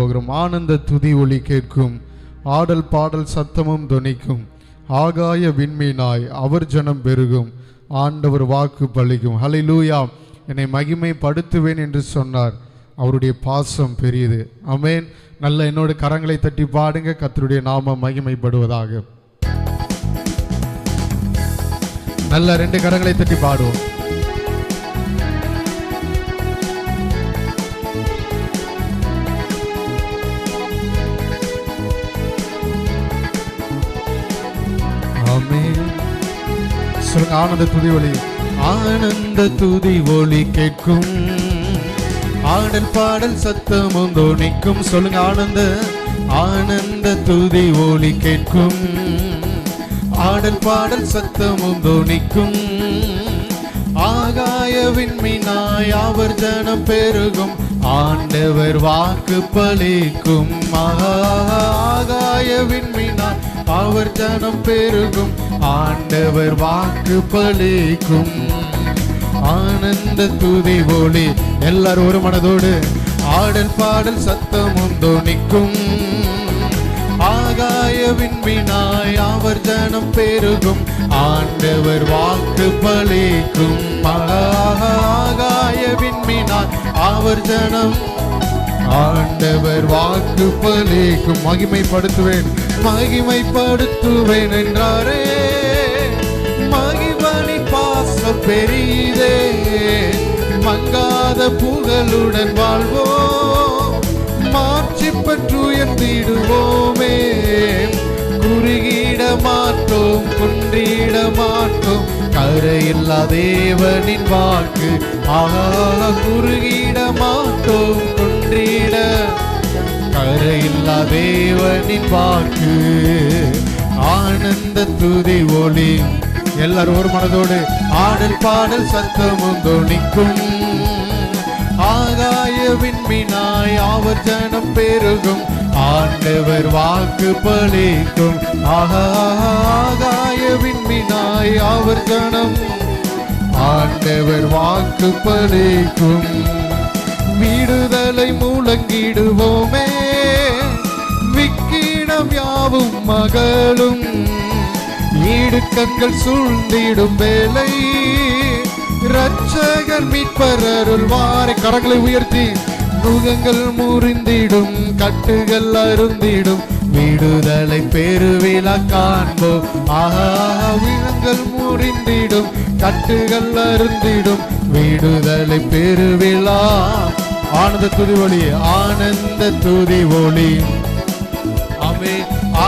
போகிறோம் ஆனந்த துதி ஒளி கேட்கும். ஆடல் பாடல் சத்தமும் துணிக்கும். ஆகாய விண்மீனாய் அவர் ஜனம் பெருகும். ஆண்டவர் வாக்கு பலிக்கும். லூயா என்னை மகிமைப்படுத்துவேன் என்று சொன்னார். அவருடைய பாசம் பெரியது. அமேன் நல்ல என்னோட கரங்களை தட்டி பாடுங்க. கத்தருடைய நாமம் மகிமைப்படுவதாக. நல்ல ரெண்டு கரங்களை தட்டி பாடுவோம். சொல்லுங்க ஆனந்த துதி ஒளி. ஆனந்த துதி ஒளி கேட்கும். ஆடல் பாடல் சத்தமும் தோணிக்கும் சொல்லுங்க ஆனந்த ஆனந்த துதி ஒளி கேட்கும். ஆடல் பாடல் சத்தமும் தோணிக்கும் ஆகாய விண்மீனாய் அவர் ஜனம் பெருகும். ஆண்டவர் வாக்கு பலிக்கும். ஆகாய அவர் ஜனம் பெருகும் ஆண்டவர் வாக்கு பலிக்கும் ஆனந்த துதி ஒளி எல்லாரும் ஒரு மனதோடு ஆடல் பாடல் சத்தமும் துணிக்கும் ஆகாய விண்மீனாய் அவர் ஜனம் பெருகும் ஆண்டவர் வாக்கு பலிக்கும் ஆகாய விண்மீனாய் அவர் ஜனம் ஆண்டவர் வாக்கு பலிக்கும் மகிமைப்படுத்துவேன் மகிமைப்படுத்துவேன் என்றாரே. மகிமணி பாச பெரியதே. மங்காத புகழுடன் வாழ்வோம். மாற்றி பற்று உயர்ந்திடுவோமே குறுகிட மாட்டோம் குன்றிட மாட்டோம். கரையில்லா தேவனின் வாக்கு. ஆஹா குறுகிட மாட்டோம். கரையில்லா தேவனின் வாக்கு. ஆனந்த துதி ஒளி. எல்லாரும் ஒரு மனதோடு ஆடல் பாடல் சத்தமும் துணிக்கும் ஆகாய விண்மினாய் அவர் ஜனம் பெருகும். ஆண்டவர் வாக்கு பலிக்கும். ஆகாய விண்மினாய் அவர் ஜனம். ஆண்டவர் வாக்கு பலிக்கும். விடுதலை முழங்கிடும் அம்மாவும் மகளும் ஈடுக்கண்கள் சூழ்ந்திடும் வேலை. ரட்சகர் மீட்பர் அருள்வாரை கரங்களை உயர்த்தி முகங்கள் முறிந்திடும் கட்டுகள் அருந்திடும். விடுதலை பெருவிழா காண்போம் ஆஹா விலங்கள் முறிந்திடும் கட்டுகள் அருந்திடும். விடுதலை பெருவிழா. ஆனந்த துதி ஒளி ஆனந்த துதி ஒளி.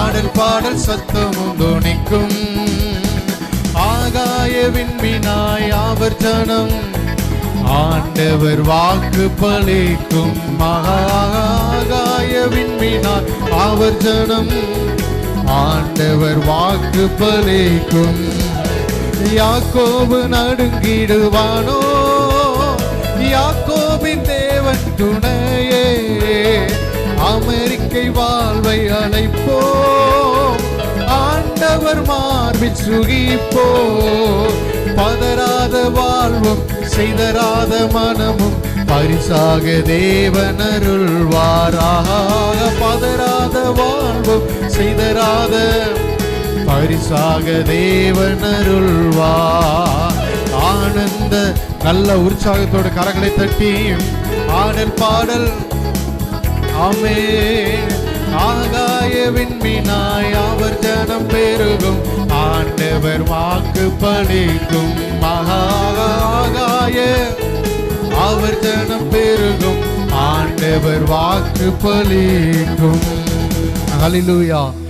பாடல் பாடல் சத்தமும் துணிக்கும். ஆகாய விண்மீனாய் அவர் ஜனம். ஆண்டவர் வாக்கு பலிக்கும் மகாகாய விண்மீனாய் அவர் ஜனம். ஆண்டவர் வாக்கு பலிக்கும் யாக்கோபு நடுங்கிடுவானோ? யாக்கோபின் தேவன் துணையே. அமெரிக்கை வாழ்வை அழைப்போ அவர் மார்பில் சுகிப்போ. பதறாத வாழ்வும் செய்தராத மனமும் பரிசாக தேவன் அருள்வாராக. பதறாத வாழ்வும் செய்தராத பரிசாக தேவன் அருள்வார் ஆனந்த நல்ல உற்சாகத்தோட கரங்களை தட்டி ஆடல் பாடல். ஆமே ஆகாய விண்மீனாய் அவர் ஜனம் பெருகும். ஆண்டவர் வாக்கு பலிக்கும் மகாகாய அவர் ஜனம் பெருகும். ஆண்டவர் வாக்கு பலிக்கும். ஹalleluya.